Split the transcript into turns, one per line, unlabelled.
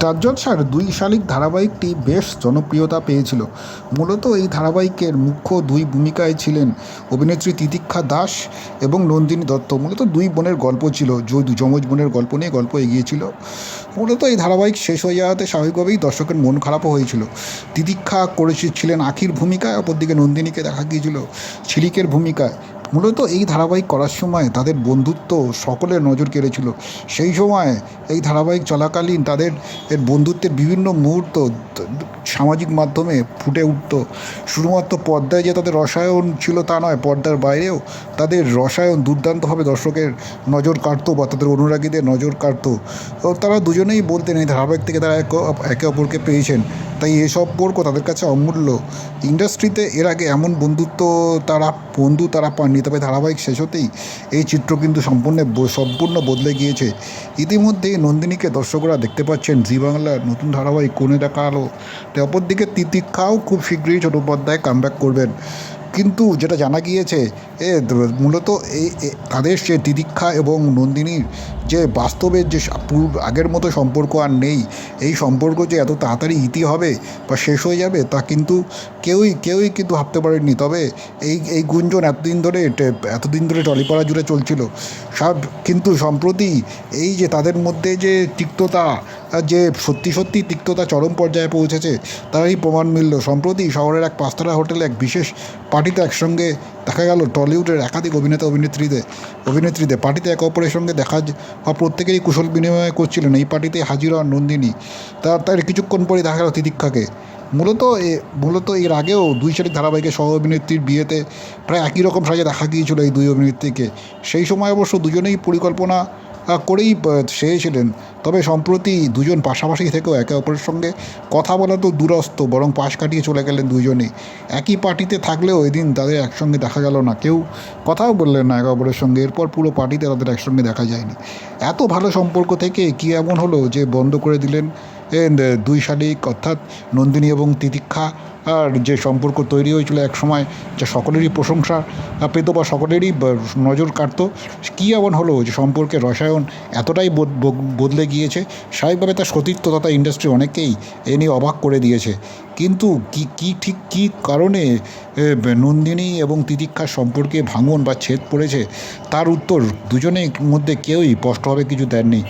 Star জলসার দুই শালিক ধারাবাহিকটি বেশ জনপ্রিয়তা পেয়েছিল। মূলত এই ধারাবাহিকের মুখ্য দুই ভূমিকায় ছিলেন অভিনেত্রী তিতিক্ষা দাস এবং নন্দিনী দত্ত। মূলত দুই বোনের গল্প ছিল। যমজ বোনের গল্প নিয়ে গল্প এগিয়েছিল মূলত এই ধারাবাহিক শেষ হয়ে যাওয়াতে স্বাভাবিকভাবেই দর্শকের মন খারাপও হয়েছিল। তিতিক্ষা করেছিলেন আখির ভূমিকায়, অপরদিকে নন্দিনীকে দেখা গিয়েছিল ছিলিকের ভূমিকায়। মূলত এই ধারাবাহিক করার সময় তাদের বন্ধুত্ব সকলের নজর কেড়েছিল। সেই সময় এই ধারাবাহিক চলাকালীন তাদের এর বন্ধুত্বের বিভিন্ন মুহূর্ত সামাজিক মাধ্যমে ফুটে উঠত। শুধুমাত্র পর্দায় যে তাদের রসায়ন ছিল তা নয়, পর্দার বাইরেও তাদের রসায়ন দুর্দান্তভাবে দর্শকের নজর কাড়তো বা তাদের অনুরাগীদের নজর কাড়তো। তো তারা দুজনেই বলতেন এই ধারাবাহিক থেকে তারা একে অপরকে পেয়েছেন। তাই এই সম্পর্ক তাদের কাছে অমূল্য। ইন্ডাস্ট্রিতে এর আগে এমন বন্ধুত্ব তারা, বন্ধু তারা পাননি, তবে ধারাবাহিক শেষ হতেই এই চিত্র কিন্তু সম্পূর্ণ সম্পূর্ণ বদলে গিয়েছে। ইতিমধ্যে নন্দিনীকে দর্শকরা দেখতে পাচ্ছেন জি বাংলার নতুন ধারাবাহিক কোণে দেখা আলো। অপরদিকে তিতিক্ষাও খুব শীঘ্রই চট্টোপাধ্যায় কামব্যাক করবেন। কিন্তু যেটা জানা গিয়েছে, এ মূলত এই তাদের সে তিতিক্ষা এবং নন্দিনীর যে বাস্তবের যে আগের মতো সম্পর্ক আর নেই এই সম্পর্ক যে এত তাড়াতাড়ি ইতি হবে বা শেষ হয়ে যাবে তা কিন্তু কেউই কেউই কিন্তু ভাবতে পারেননি। তবে এই এই গুঞ্জন এতদিন ধরে এতদিন ধরে টলিপাড়া জুড়ে চলছিল। সব কিন্তু সম্প্রতি এই যে তাদের মধ্যে যে তিক্ততা যে সত্যি সত্যি তিক্ততা চরম পর্যায়ে পৌঁছেছে, তারই প্রমাণ মিলল। সম্প্রতি শহরের এক পাঁচতারা হোটেলে এক বিশেষ পার্টিতে একসঙ্গে দেখা গেল টলিউডের একাধিক অভিনেতা অভিনেত্রীদের অভিনেত্রীদের পার্টিতে একে অপরের সঙ্গে দেখা বা প্রত্যেকেরই কুশল বিনিময় করছিলেন। এই পার্টিতে হাজির হন নন্দিনী। তার তার কিছুক্ষণ পরে দেখা গেল তিতিক্ষাকে। মূলত এ, মূলত এর আগেও দুই শালিক ধারাবাহিকের সহ অভিনেত্রীর বিয়েতে প্রায় একই রকম সাজে দেখা গিয়েছিল এই দুই অভিনেত্রীকে। সেই সময় অবশ্য দুজনেই পরিকল্পনা করেই সেরেছিলেন তবে সম্প্রতি দুজন পাশাপাশি থেকেও একে অপরের সঙ্গে কথা বলা তো দূরস্থ বরং পাশ কাটিয়ে চলে গেলেন দুজনে একই পার্টিতে থাকলেও ওই দিন তাদের একসঙ্গে দেখা গেল না। কেউ কথাও বললেন না একে অপরের সঙ্গে। এরপর পুরো পার্টিতে তাদের একসঙ্গে দেখা যায়নি। এত ভালো সম্পর্ক থেকে কী এমন হলো যে বন্ধ করে দিলেন দুই শালিক, অর্থাৎ নন্দিনী এবং তিতিক্ষা, আর যে সম্পর্ক তৈরি হয়েছিল এক সময়, যা সকলেরই প্রশংসা পেত বা সকলেরই নজর কাটতো কী এমন হলো যে সম্পর্কে রসায়ন এতটাই বদ- বদ- বদলে গিয়েছে? স্বাভাবিকভাবে তার সতীর্থ তথা ইন্ডাস্ট্রি অনেকেই এ নিয়ে অবাক করে দিয়েছে। কিন্তু কী কী, ঠিক কী কারণে নন্দিনী এবং তিতিক্ষার সম্পর্কে ভাঙন বা ছেদ পড়েছে? তার উত্তর দুজনের মধ্যে কেউই স্পষ্টভাবে কিছু দেননি।